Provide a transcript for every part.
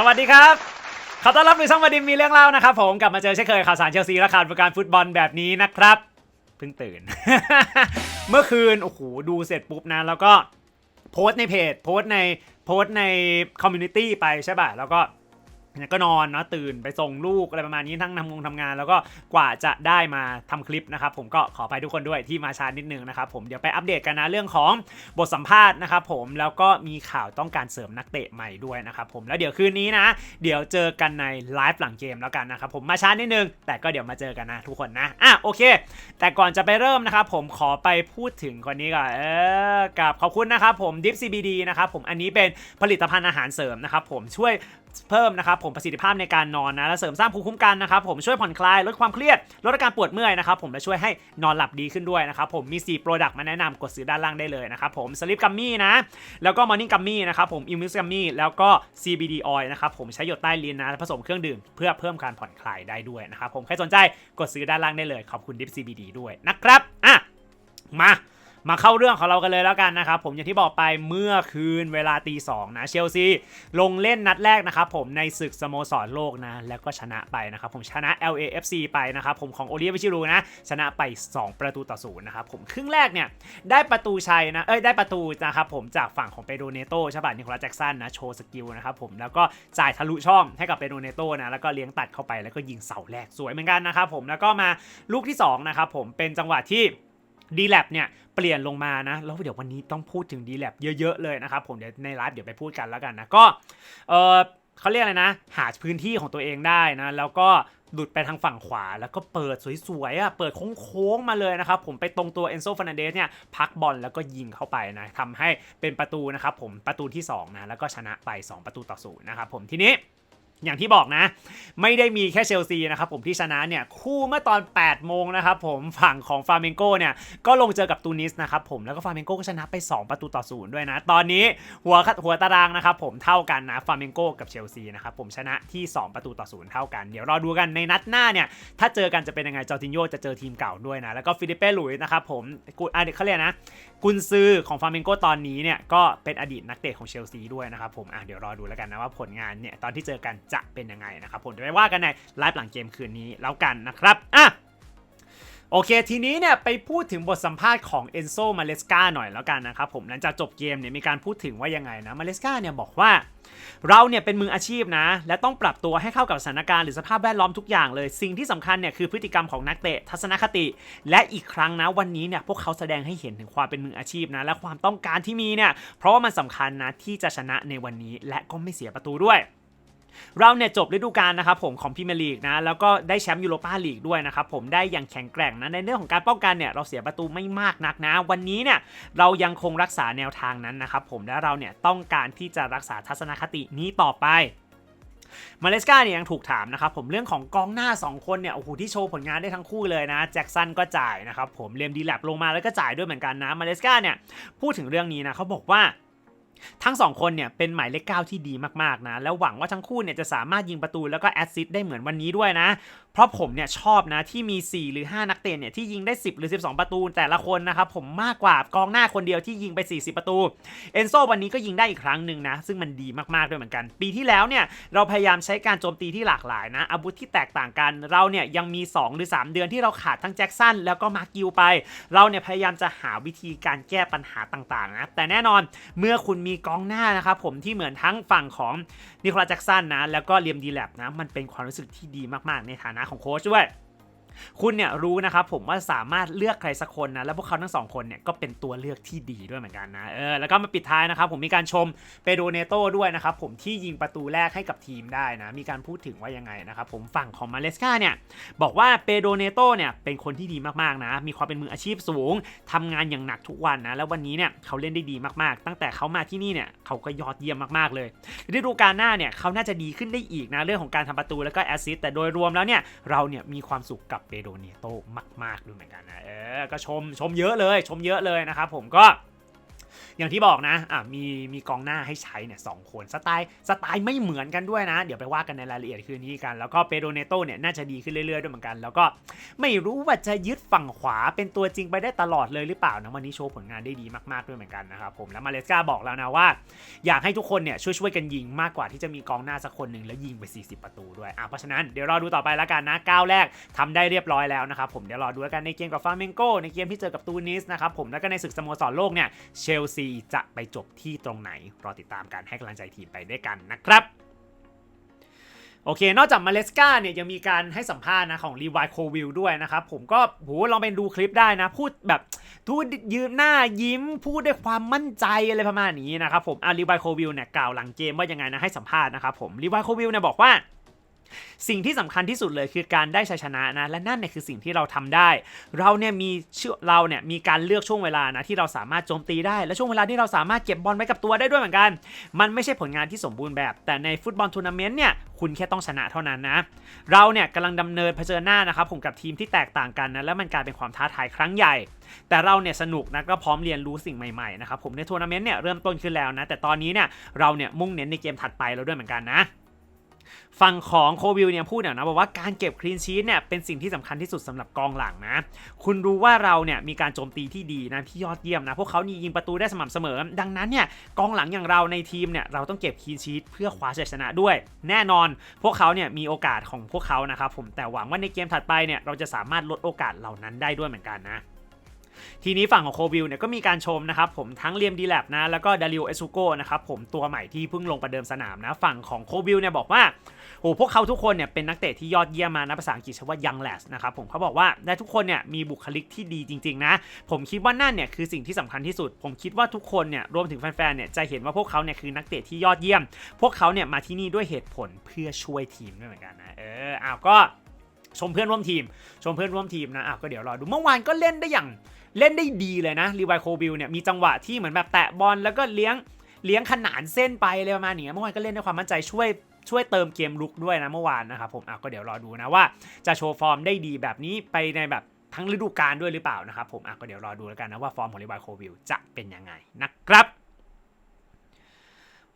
สวัสดีครับขอต้อนรับสู่ช่องมาดิมมีเรื่องเล่านะครับผมกลับมาเจอเช่นเคยข่าวสารเชลซีและข่าวประการฟุตบอลแบบนี้นะครับเพิ่งตื่น เมื่อคืนโอ้โหดูเสร็จปุ๊บนะแล้วก็โพสต์ในเพจโพสต์ในโพสต์ในคอมมูนิตี้ไปใช่ป่ะแล้วก็ ก็นอนเนาะตื่นไปส่งลูกอะไรประมาณนี้ทั้งทำงงทำงาน แล้วก็กว่าจะได้มาทำคลิปนะครับผมก็ขอไปทุกคนด้วยที่มาช้านิดนึงนะครับผมเดี๋ยวไปอัปเดตกันนะเรื่องของบทสัมภาษณ์นะครับผมแล้วก็มีข่าวต้องการเสริมนักเตะใหม่ด้วยนะครับผมแล้วเดี๋ยวคืนนี้นะ เดี๋ยวเจอกันในไลฟ์หลังเกมแล้วกันนะครับผมมาช้านิดนึง แต่ก็เดี๋ยวมาเจอกันนะทุกคนนะอะโอเค แต่ก่อนจะไปเริ่มนะครับผมขอไปพูดถึงคนนี้ก่อนเออกับขอบคุณนะครับผม Dip CBD นะครับผมอันนี้เป็นผลิตภัณฑ์อาหารเสริมนะครับผมช่วย เพิ่มนะครับผมประสิทธิภาพในการนอนนะและเสริมสร้างภูมิคุ้มกันนะครับผมช่วยผ่อนคลายลดความเครียดลดอาการปวดเมื่อยนะครับผมและช่วยให้นอนหลับดีขึ้นด้วยนะครับผมมี4โปรดักต์มาแนะนำกดซื้อด้านล่างได้เลยนะครับผมสลิปกัมมี่นะแล้วก็มอร์นิ่งกัมมี่นะครับผมอิมิสกัมมี่แล้วก็ CBD oil นะครับผมใช้หยดใต้ลิ้นนะผสมเครื่องดื่มเพื่อเพิ่มการผ่อนคลายได้ด้วยนะครับผมใครสนใจกดซื้อด้านล่างได้เลย ขอบคุณ Dip CBD ด้วยนะครับอะมา มาเข้าเรื่องของเรากันเลยแล้วกันนะครับผมอย่างที่บอกไปเมื่อคืนเวลาตีสองนะเชลซีลงเล่นนัดแรกนะครับผมในศึกสโมสรโลกนะแล้วก็ชนะไปนะครับผมชนะ LAFC ไปนะครับผมของโอเลียวิชิรูนะชนะไป 2 ประตูต่อศูนย์นะครับผมครึ่งแรกเนี่ยได้ประตูชัยนะเอ้ยได้ประตูนะครับผมจากฝั่งของเปโดเนโตใช่ป่ะนิโคลัสแจ็กสันนะโชว์สกิลนะครับผมแล้วก็จ่ายทะลุช่องให้กับเปโดเนโตนะแล้วก็เลี้ยงตัดเข้าไปแล้วก็ยิงเสาแรกสวยเหมือนกันนะครับผมแล้วก็มาลูกที่สองนะครับผมเป็นจังหวะที่ d l a b เนี่ยเปลี่ยนลงมานะ แล้วเดี๋ยววันนี้ต้องพูดถึง d l a b เยอะๆเลยนะครับผมเดี๋ยวในไลฟ์เดี๋ยวไปพูดกันแล้วกันนะก็เออเขาเรียกอะไรนะ หาพื้นที่ของตัวเองได้นะแล้วก็หลุดไปทางฝั่งขวา แล้วก็เปิดสวยๆอะเปิดโค้งๆมาเลยนะครับผมไปตรงตัวเอนโซฟ r นเดสเนี่ยพักบอลแล้วก็ยิงเข้าไปนะทำให้เป็นประตูนะครับผมประตูที่2นะแล้วก็ชนะไป 2 ประตูต่อศูนย์นะครับผมทีนี้ อย่างที่บอกนะ ไม่ได้มีแค่เชลซีนะครับผมที่ชนะเนี่ย คู่เมื่อตอน 8 โมงนะครับผมฝั่งของฟาเมนโกเนี่ย ก็ลงเจอกับตูนิสนะครับผมแล้วก็ฟาเมนโกก็ชนะไป 2 ประตูต่อศูนย์ด้วยนะ ตอนนี้หัวหัวตารางนะครับผมเท่ากันนะฟาเมนโกกับเชลซีนะครับผมชนะที่ 2 ประตูต่อศูนย์เท่ากัน เดี๋ยวรอดูกันในนัดหน้าเนี่ย ถ้าเจอกันจะเป็นยังไงจอร์ตินโยจะเจอทีมเก่าด้วยนะแล้วก็ฟิลิปเป้หลุยส์นะครับผมกูอะเขาเรียกนะกุนซือของฟาเมนโกตอนนี้เนี่ยก็เป็นอดีตนักเตะของเชลซีด้วยนะครับผมอะเดี๋ยวรอดูแล้วกันนะว่าผลงานเนี่ยตอนที่เจอกันจะเป็นยังไงนะครับผมเดี๋ยวไปว่ากันในไลฟ์หลังเกมคืนนี้แล้วกันนะครับอะโอเค ทีนี้เนี่ยไปพูดถึงบทสัมภาษณ์ของเอนโซมาเลสกาหน่อยแล้วกันนะครับผมหลังจากจบเกมเนี่ยมีการพูดถึงว่ายังไงนะมาเลสกาเนี่ยบอกว่า เราเนี่ยเป็นมืออาชีพนะ และต้องปรับตัวให้เข้ากับสถานการณ์หรือสภาพแวดล้อมทุกอย่างเลย สิ่งที่สำคัญเนี่ยคือพฤติกรรมของนักเตะทัศนคติ และอีกครั้งนะวันนี้เนี่ยพวกเขาแสดงให้เห็นถึงความเป็นมืออาชีพนะและความต้องการที่มีเนี่ยเพราะว่ามันสำคัญนะที่จะชนะในวันนี้และก็ไม่เสียประตูด้วย เราเนี่ยจบฤดูกาลนะครับผมของพรีเมียร์ลีกนะแล้วก็ได้แชมป์ยูโรปาลีกด้วยนะครับผมได้อย่างแข็งแกร่งนะในเรื่องของการป้องกันเนี่ยเราเสียประตูไม่มากนักนะ วันนี้เนี่ยเรายังคงรักษาแนวทางนั้นนะครับผมและเราเนี่ยต้องการที่จะรักษาทัศนคตินี้ต่อไปมาเลสกาเนี่ยยังถูกถามนะครับผมเรื่องของกองหน้า 2 คนเนี่ยโอ้โหที่โชว์ผลงานได้ทั้งคู่เลยนะแจ็คสันก็จ่ายนะครับผมเลียมดีแลบลงมาแล้วก็จ่ายด้วยเหมือนกันนะมาเลสกาเนี่ยพูดถึงเรื่องนี้นะเขาบอกว่า ทั้งสองคนเนี่ยเป็นหมายเลขเก้าที่ดีมากๆนะ แล้วหวังว่าทั้งคู่เนี่ยจะสามารถยิงประตูแล้วก็แอสซิสต์ได้เหมือนวันนี้ด้วยนะ เพราะผมเนี่ยชอบนะที่มี 4 หรือ 5 นักเตะเนี่ยที่ยิงได้ 10 หรือ 12 ประตู แต่ละคนนะครับผมมากกว่ากองหน้าคนเดียวที่ยิงไป 40 ประตู เอนโซวันนี้ก็ยิงได้อีกครั้งหนึ่งนะ ซึ่งมันดีมากๆด้วยเหมือนกัน ปีที่แล้วเนี่ยเราพยายามใช้การโจมตีที่หลากหลายนะอาวุธที่แตกต่างกันเราเนี่ยยังมี 2 หรือ 3 เดือนที่เราขาดทั้งแจ็คสันแล้วก็มาร์กิวไป เราเนี่ยพยายามจะหาวิธีการแก้ปัญหาต่างๆนะแต่แน่นอนเมื่อคุณมีกองหน้านะครับผมที่เหมือนทั้งฝั่งของนิโคลัสแจ็กสันนะแล้วก็เลียมดีแลบนะมันเป็นความรู้สึกที่ดีมากๆ ในฐานะของโค้ชด้วย คุณเนี่ยรู้นะครับผมว่าสามารถเลือกใครสักคนนะแล้วพวกเขาทั้งสองคนเนี่ยก็เป็นตัวเลือกที่ดีด้วยเหมือนกันนะเออแล้วก็มาปิดท้ายนะครับผมมีการชมเปโดเนโตด้วยนะครับผมที่ยิงประตูแรกให้กับทีมได้นะมีการพูดถึงว่ายังไงนะครับผมฝั่งของมาเลสกาเนี่ยบอกว่าเปโดเนโตเนี่ยเป็นคนที่ดีมากๆนะมีความเป็นมืออาชีพสูงทำงานอย่างหนักทุกวันนะแล้ววันนี้เนี่ยเขาเล่นได้ดีมากๆ ตั้งแต่เขามาที่นี่เนี่ยเขาก็ยอดเยี่ยมมากๆเลยฤดูกาลหน้าเนี่ยเขาน่าจะดีขึ้นได้อีกนะเรื่องของการทำประตูแล้วก็แอสซิสต์แต่โดยรวมแล้วเนี่ยเราเนี่ยมีความสุขกับเปโดเนโตมาก ๆด้วยเหมือนกันนะเออก็ชมชมเยอะเลยชมเยอะเลยนะครับผมก็ อย่างที่บอกนะอะมีมีกองหน้าให้ใช้เนี่ยสองคนสไตล์สไตล์ไม่เหมือนกันด้วยนะ เดี๋ยวไปว่ากันในรายละเอียดคืนนี้กัน แล้วก็เปโดเนโตเนี่ยน่าจะดีขึ้นเรื่อยๆด้วยเหมือนกัน แล้วก็ไม่รู้ว่าจะยึดฝั่งขวาเป็นตัวจริงไปได้ตลอดเลยหรือเปล่านะวันนี้โชว์ผลงานได้ดีมากๆด้วยเหมือนกันนะครับผมแล้วมาเลสกาบอกแล้วนะว่า อยากให้ทุกคนเนี่ยช่วยๆกันยิงมากกว่าที่จะมีกองหน้าสักคนหนึ่งแล้วยิงไป 40 ประตูด้วยอะเพราะฉะนั้นเดี๋ยวรอดูต่อไปแล้วกันนะก้าวแรกทำได้เรียบร้อยแล้วนะครับผมเดี๋ยวรอดูแล้วกันในเกมกับฟาร์เมนโกในเกมที่เจอกับตูนิสนะครับผมแล้วก็ในศึกสโมสรโลกเนี่ยเชลซีจะไปจบที่ตรงไหน รอติดตามการให้กำลังใจทีมไปด้วยกันนะครับ โอเค นอกจากมาเลสกาเนี่ยยังมีการให้สัมภาษณ์นะของรีวายโควิลด้วยนะครับ ผมก็โหลองไปดูคลิปได้นะ พูดแบบทูดยืนหน้ายิ้ม พูดด้วยความมั่นใจอะไรประมาณนี้นะครับผมอะรีวายโควิลเนี่ยกล่าวหลังเกมว่ายังไงนะให้สัมภาษณ์นะครับผมรีวายโควิลเนี่ยบอกว่า สิ่งที่สำคัญที่สุดเลยคือการได้ชัยชนะนะและนั่นเนี่ยคือสิ่งที่เราทำได้ เราเนี่ยมีช่วเราเนี่ยมีการเลือกช่วงเวลานะที่เราสามารถโจมตีได้และช่วงเวลาที่เราสามารถเก็บบอลไว้กับตัวได้ด้วยเหมือนกัน มันไม่ใช่ผลงานที่สมบูรณ์แบบ แต่ในฟุตบอลทัวร์นาเมนต์เนี่ยคุณแค่ต้องชนะเท่านั้นนะ เราเนี่ยกำลังดำเนินเผชิญหน้านะครับผมกับทีมที่แตกต่างกันนะและมันกลายเป็นความท้าทายครั้งใหญ่ แต่เราเนี่ยสนุกนะก็พร้อมเรียนรู้สิ่งใหม่ๆนะครับผมในทัวร์นาเมนต์เนี่ยเริ่มต้นขึ้นแล้วนะแต่ตอนนี้เนี่ยเราเนี่ยมุ่งเน้นในเกมถัดไปแล้วด้วยเหมือนกันนะ ฝั่งของโควิลเนี่ยพูดเนี่ยนะบอกว่าการเก็บคลีนชีตเนี่ยเป็นสิ่งที่สำคัญที่สุดสำหรับกองหลังนะ คุณรู้ว่าเราเนี่ยมีการโจมตีที่ดีนะที่ยอดเยี่ยมนะ พวกเขานี่ยิงประตูได้สม่ำเสมอ ดังนั้นเนี่ยกองหลังอย่างเราในทีมเนี่ยเราต้องเก็บคลีนชีตเพื่อคว้าชัยชนะด้วย แน่นอนพวกเขาเนี่ยมีโอกาสของพวกเขานะครับผมแต่หวังว่าในเกมถัดไปเนี่ยเราจะสามารถลดโอกาสเหล่านั้นได้ด้วยเหมือนกันนะ ทีนี้ฝั่งของโควิลเนี่ยก็มีการชมนะครับผมทั้งเลียมดีแลบนะแล้วก็ดาริโอเอซูโกนะครับผมตัวใหม่ที่เพิ่งลงประเดิมสนามนะฝั่งของโควิลเนี่ยบอกว่าโอ้พวกเขาทุกคนเนี่ยเป็นนักเตะที่ยอดเยี่ยมมานะภาษาอังกฤษใช้ว่า young lads นะครับผมเขาบอกว่าและทุกคนเนี่ยมีบุคลิกที่ดีจริงๆนะผมคิดว่านั่นเนี่ยคือสิ่งที่สำคัญที่สุด ผมคิดว่าทุกคนเนี่ยรวมถึงแฟนๆเนี่ยจะเห็นว่าพวกเขาเนี่ยคือนักเตะที่ยอดเยี่ยม พวกเขาเนี่ยมาที่นี่ด้วยเหตุผลเพื่อช่วยทีมด้วยเหมือนกันนะเอออ้าวก็ ชมเพื่อนร่วมทีม ชมเพื่อนร่วมทีมนะอ้าวก็เดี๋ยวรอดูเมื่อวานก็เล่นได้อย่างเล่นได้ดีเลยนะรีไวโคบิลเนี่ยมีจังหวะที่เหมือนแบบแตะบอลแล้วก็เลี้ยงเลี้ยงขนานเส้นไปเลยประมาณนี้เมื่อวานก็เล่นด้วยความมั่นใจช่วยช่วยเติมเกมลุกด้วยนะเมื่อวานนะครับผมอะก็เดี๋ยวรอดูนะว่าจะโชว์ฟอร์มได้ดีแบบนี้ไปในแบบทั้งฤดูกาลด้วยหรือเปล่านะครับผมอะก็เดี๋ยวรอดูแล้วกันนะว่าฟอร์มของรีไวโคบิลจะเป็นยังไงนะครับ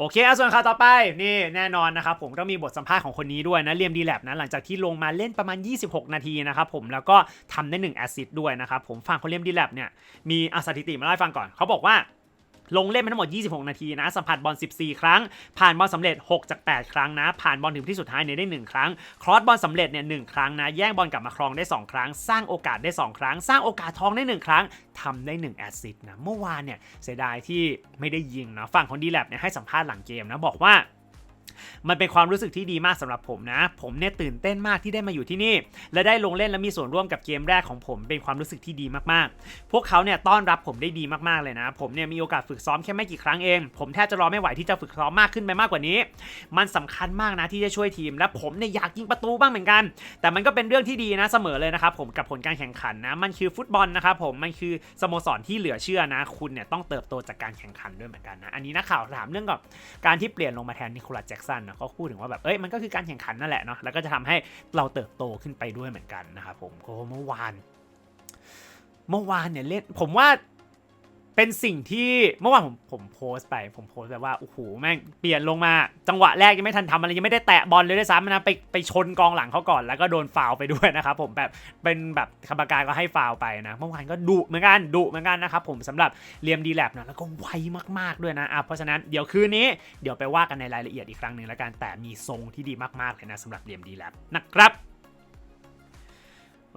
โอเคเอาส่วนข่าวต่อไปนี่แน่นอนนะครับผมต้องมีบทสัมภาษณ์ของคนนี้ด้วยนะเลียมดีแลบนะหลังจากที่ลงมาเล่นประมาณ 26 นาทีนะครับผมแล้วก็ทำได้1แอสซิสต์ด้วยนะครับผมฝั่งคนเลียมดีแลบเนี่ยมีอสถิติมาเล่าให้ฟังก่อนเขาบอกว่า ลงเล่นไปทั้งหมด 26 นาทีนะ สัมผัสบอล 14 ครั้ง ผ่านบอลสำเร็จ 6 จาก 8 ครั้งนะ ผ่านบอลถึงที่สุดท้ายเนี่ยได้ 1 ครั้ง ครอสบอลสำเร็จเนี่ยหครั้งนะ แย่งบอลกลับมาครองได้ 2 ครั้ง สร้างโอกาสได้ 2 ครั้ง สร้างโอกาสทองได้ 1 ครั้งทำได้ 1 แอสซิสต์นะ เมื่อวานเนี่ยเสียดายที่ไม่ได้ยิงนะฝั่งของดีแลบเนี่ยให้สัมภาษณ์หลังเกมนะบอกว่า มันเป็นความรู้สึกที่ดีมากสำหรับผมนะ ผมเนี่ยตื่นเต้นมากที่ได้มาอยู่ที่นี่ และได้ลงเล่นและมีส่วนร่วมกับเกมแรกของผม เป็นความรู้สึกที่ดีมากๆ พวกเขาเนี่ยต้อนรับผมได้ดีมากๆเลยนะ ผมเนี่ยมีโอกาสฝึกซ้อมแค่ไม่กี่ครั้งเอง ผมแทบจะรอไม่ไหวที่จะฝึกซ้อมมากขึ้นไปมากกว่านี้ มันสำคัญมากนะที่จะช่วยทีม และผมเนี่ยอยากยิงประตูบ้างเหมือนกัน แต่มันก็เป็นเรื่องที่ดีนะเสมอเลยนะครับผมกับผลการแข่งขันนะ มันคือฟุตบอลนะครับผมมันคือสโมสรที่เหลือเชื่อนะ คุณเนี่ยต้องเติบโตจากการแข่งขันด้วยเหมือนกันนะอันนี้นักข่าวถามเรื่องกับการที่เปลี่ยนลงมาแทนนิโคลัสแจ็กสันนะเขาพูดถึงว่าแบบเอ้ยมันก็คือการแข่งขันนั่นแหละเนาะแล้วก็จะทำให้เราเติบโตขึ้นไปด้วยเหมือนกันนะครับผมโอ้เมื่อวาน เมื่อวานเนี่ยเล่นผมว่า เป็นสิ่งที่เมื่อวานผมผมโพสต์ไป ผมโพสต์แบบว่าโอ้โหแม่งเปลี่ยนลงมาจังหวะแรกยังไม่ทันทำอะไรยังไม่ได้แตะบอลเลยด้วยซ้ำนะไปไปชนกองหลังเขาก่อนแล้วก็โดนฟาวไปด้วยนะครับผมแบบเป็นแบบกรรมการก็ให้ฟาวไปนะ เมื่อวานก็ดุเหมือนกันดุเหมือนกันนะครับผมสำหรับเรียมดีแลบนะแล้วก็ไวมากๆด้วยนะอะเพราะฉะนั้นเดี๋ยวคืนนี้เดี๋ยวไปว่ากันในรายละเอียดอีกครั้งหนึ่งแล้วกันแต่มีทรงที่ดีมากๆเลยนะสำหรับเรียมดีแลบนะครับ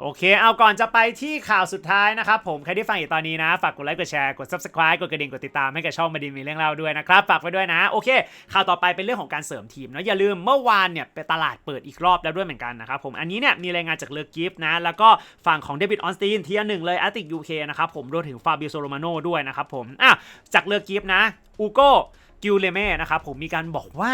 โอเค เอาก่อนจะไปที่ข่าวสุดท้ายนะครับ ผมใครที่ฟังอยู่ตอนนี้นะ ฝากกดไลค์กดแชร์กด subscribe กดกระดิ่งกดติดตามให้กับช่องมาดีมีเรื่องเล่าด้วยนะครับ ฝากไว้ด้วยนะ โอเค ข่าวต่อไปเป็นเรื่องของการเสริมทีมนะอย่าลืมเมื่อวานเนี่ยเป็นตลาดเปิดอีกรอบแล้วด้วยเหมือนกันนะครับผมอันนี้เนี่ยมีรายงานจากเลอกิฟนะ แล้วก็ฝั่งของเดวิดออนสตีนทีหนึ่งเลยอาร์ติกยูเคนะครับผมรวมถึงฟาบิโอโซโรมาโนด้วยนะครับผมอะจากเลอกิฟนะอูโกกิวเลเม่นะครับผมมีการบอกว่า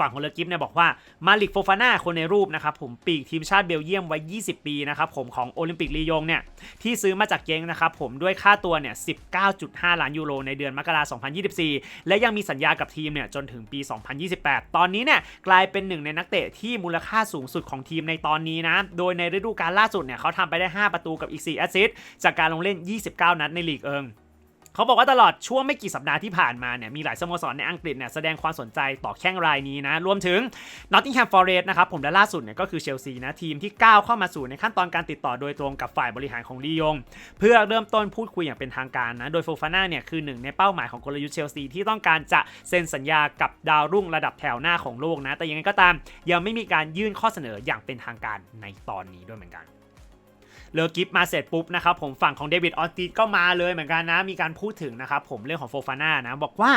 ฝั่งของเลอกิฟเนี่ยบอกว่ามาลิกโฟฟาน่าคนในรูปนะครับผมปีกทีมชาติเบลเยียมวัย 20 ปีนะครับผมของโอลิมปิกลียงเนี่ยที่ซื้อมาจากเย้งนะครับผมด้วยค่าตัวเนี่ย 19.5 ล้านยูโรในเดือนมกราคม 2024 และยังมีสัญญากับทีมเนี่ยจนถึงปี 2028 ตอนนี้เนี่ยกลายเป็นหนึ่งในนักเตะที่มูลค่าสูงสุดของทีมในตอนนี้นะ โดยในฤดูกาลล่าสุดเนี่ยเขาทำไปได้ 5 ประตูกับอีก 4 แอสซิสต์จากการลงเล่น 29 นัดในลีกเอิง เขาบอกว่าตลอดช่วงไม่กี่สัปดาห์ที่ผ่านมาเนี่ยมีหลายสโมสรในอังกฤษเนี่ยแสดงความสนใจต่อแข้งรายนี้นะรวมถึง Nottingham Forest นะครับผมและล่าสุดเนี่ยก็คือเชลซีนะทีมที่ก้าวเข้ามาสู่ในขั้นตอนการติดต่อโดยตรงกับฝ่ายบริหารของลียง เพื่อเริ่มต้นพูดคุยอย่างเป็นทางการนะโดยโฟฟาน่าเนี่ยคือหนึ่งในเป้าหมายของกลยุทธ์เชลซีที่ต้องการจะเซ็นสัญญากับดาวรุ่งระดับแถวหน้าของโลกนะแต่ยังไงก็ตามยังไม่มีการยื่นข้อเสนออย่างเป็นทางการในตอนนี้ด้วยเหมือนกัน เลอกิฟมาเสร็จปุ๊บนะครับผมฝั่งของเดวิดออสตินก็มาเลยเหมือนกันนะ มีการพูดถึงนะครับผมเรื่องของโฟฟาน่านะบอกว่า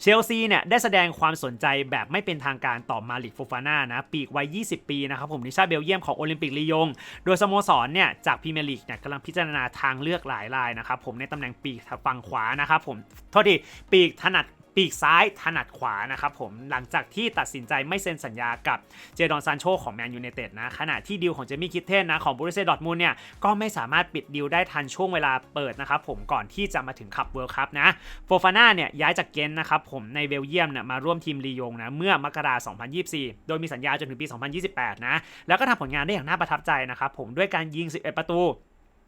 เชลซีเนี่ยได้แสดงความสนใจแบบไม่เป็นทางการต่อมาลิกโฟฟาน่านะปีกวัย 20 ปีนะครับผมนิชาเบลเยียมของโอลิมปิกลียง โดยสโมสรเนี่ยจากพรีเมียร์ลีกเนี่ยกำลังพิจารณาทางเลือกหลายรายนะครับผมในตำแหน่งปีกฝั่งขวานะครับผมโทษทีปีกถนัด ปีกซ้ายถนัดขวานะครับผมหลังจากที่ตัดสินใจไม่เซ็นสัญญากับเจดอนซานโชของแมนยูไนเต็ดนะขณะที่ดีลของเจมี่คิทเทนนะของบรูเซ่ดอทมูลเนี่ยก็ไม่สามารถปิดดีลได้ทันช่วงเวลาเปิดนะครับผมก่อนที่จะมาถึงขับเวิลด์คัพนะโฟฟาน่าเนี่ยย้ายจากเกนนะครับผมในเบลเยียมเนี่ยมาร่วมทีมลียงนะเมื่อมกราคม2024 โดยมีสัญญาจนถึงปี 2028 นะแล้วก็ทำผลงานได้อย่างน่าประทับใจนะครับผมด้วยการยิง 11 ประตู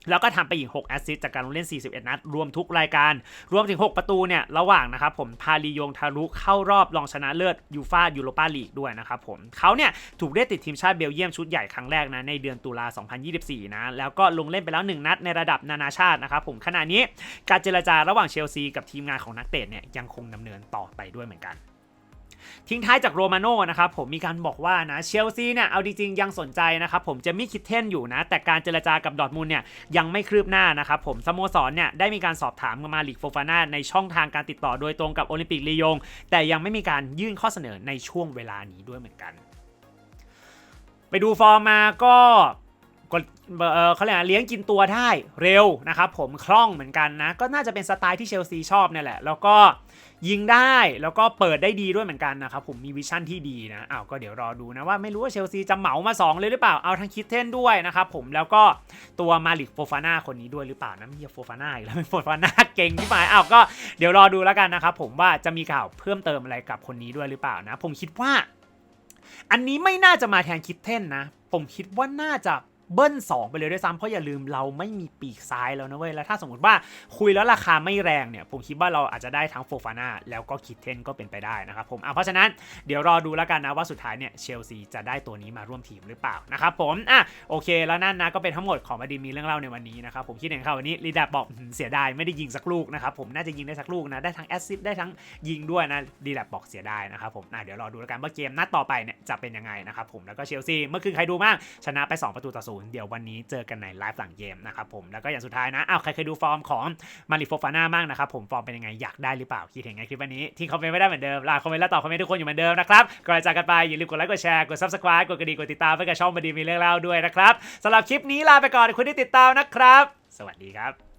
แล้วก็ทำไปอีก 6 แอสซิสต์จากการลงเล่น 41 นัด รวมทุกรายการ รวมถึง 6 ประตูเนี่ย ระหว่างนะครับผมพาลียงทะลุเข้ารอบรองชนะเลิศยูฟายูโรปาลีกด้วยนะครับผมเขาเนี่ย ถูกเรียกติดทีมชาติเบลเยียมชุดใหญ่ครั้งแรกนะ ในเดือนตุลา 2024 นะ แล้วก็ลงเล่นไปแล้ว 1 นัดในระดับนานาชาตินะครับผมขณะนี้การเจรจาระหว่างเชลซีกับทีมงานของนักเตะเนี่ยยังคงดำเนินต่อไปด้วยเหมือนกัน ทิ้งท้ายจากโรมาโน่นะครับผมมีการบอกว่านะเชลซีเนี่ยเอาจริงๆยังสนใจนะครับผมจะมีคิดเทนอยู่นะ แต่การเจรจากับดอทมุนด์เนี่ยยังไม่คืบหน้านะครับผมสโมสรเนี่ยได้มีการสอบถามมาลิกโฟฟาน่าในช่องทางการติดต่อโดยตรงกับโอลิมปิกลียง แต่ยังไม่มีการยื่นข้อเสนอในช่วงเวลานี้ด้วยเหมือนกัน ไปดูฟอร์มมาก็ก็เขาเรียกอะไรเลี้ยงกินตัวได้เร็วนะครับผมคล่องเหมือนกันนะ ก็น่าจะเป็นสไตล์ที่เชลซีชอบนี่แหละ แล้วก็ ยิงได้แล้วก็เปิดได้ดีด้วยเหมือนกันนะครับผมมีวิชั่นที่ดีนะอ้าวก็เดี๋ยวรอดูนะว่าไม่รู้ว่าเชลซีจะเหมามา 2 เลยหรือเปล่าเอาทั้งคิดเทนด้วยนะครับผมแล้วก็ตัวมาลิกโฟฟาน่าคนนี้ด้วยหรือเปล่านะม่ใช่โฟฟาน่าอีกแล้วโฟฟาน่าเก่งที่หมายอ้าวก็เดี๋ยวรอดูแล้วกันนะครับผมว่าจะมีข่าวเพิ่มเติมอะไรกับคนนี้ด้วยหรือเปล่านะ ผมคิดว่า อันนี้ไม่น่าจะมาแทนคิดเทนนะ ผมคิดว่าน่าจะ เบิ้ล2 ไปเลยด้วยซ้ำเพราะอย่าลืมเราไม่มีปีกซ้ายแล้วนะเว้ยแล้วถ้าสมมติว่าคุยแล้วราคาไม่แรงเนี่ยผมคิดว่าเราอาจจะได้ทั้งโฟฟาน่าแล้วก็คิดเทนก็เป็นไปได้นะครับผมอะเพราะฉะนั้นเดี๋ยวรอดูแล้วกันนะว่าสุดท้ายเนี่ยเชลซีจะได้ตัวนี้มาร่วมทีมหรือเปล่านะครับผมอะโอเค แล้วนั่นนะก็เป็นทั้งหมดของบดิมีเรื่องเล่าในวันนี้นะครับผมคิดเห็นเขาวันนี้รีดับบอกเสียดายไม่ได้ยิงสักลูกนะครับผมน่าจะยิงได้สักลูกนะได้ทั้งแอสซิสต์ได้ทั้งยิงด้วยนะรีดับบอกเสียดายนะครับผมอะเดี๋ยวรอดูแล้วกันว่าเกมนัดต่อไปเนี่ยจะเป็นยังไงนะครับผมแล้วก็เชลซีเมื่อคืนใครดูบ้างชนะไป 2 ประตูต่อศูนย์เดี๋ยววันนี้เจอกันในไลฟ์หลังเกมนะครับผมแล้วก็อย่างสุดท้ายนะอ้าวใครเคยดูฟอร์มของมาริโฟฟาน่าบ้างนะครับผมฟอร์มเป็นยังไงอยากได้หรือเปล่าคิดเห็นไงคลิปวันนี้ที่งคอมเมนต์ไม่ได้เหมือนเดิมลาคอมเมนต์แล้วตอบคอมเมนต์ทุกคนอยู่เหมือนเดิมนะครับก่อนจะจากกันไปอย่าลืมกดไลค์กดแชร์กดซับสไครต์กดกระดิ่งกดติดตามเพื่อกับช่องบดีมีเรื่องเล่าด้วยนะครับสำหรับคลิปนี้ลาไปก่อนคุณที่ติดตามนะครับ สวัสดีครับ